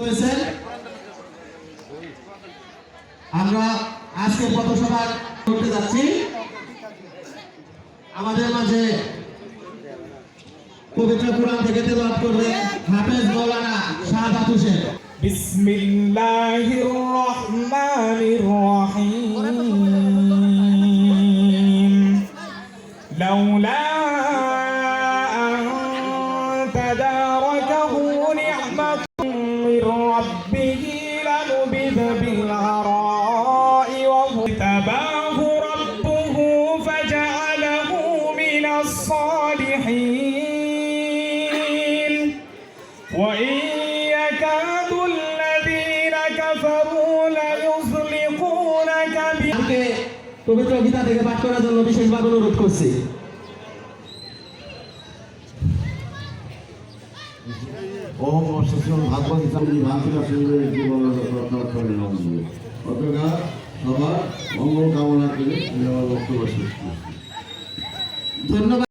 হয়েছেন আমরা আজকে পথসভার করতে যাচ্ছি। আমাদের মাঝে পবিত্র কোরআন থেকে করবে হাফেজ শাহাদাত হোসেন। وهو تباه ربه فجعله من الصالحين وإن يكاد الذين كفروا ليزلقونك ب আমাকে পবিত্র গীতা থেকে পাঠ করার জন্য বিশেষভাবে অনুরোধ করছি ওম অষ্টম ভাগবত ইসলামী ভান্তিকা শুনবে জীবন করেন অতটা সবার মঙ্গল কামনা করে আমি আমার বক্তব্য শেষ করছি। ধন্যবাদ।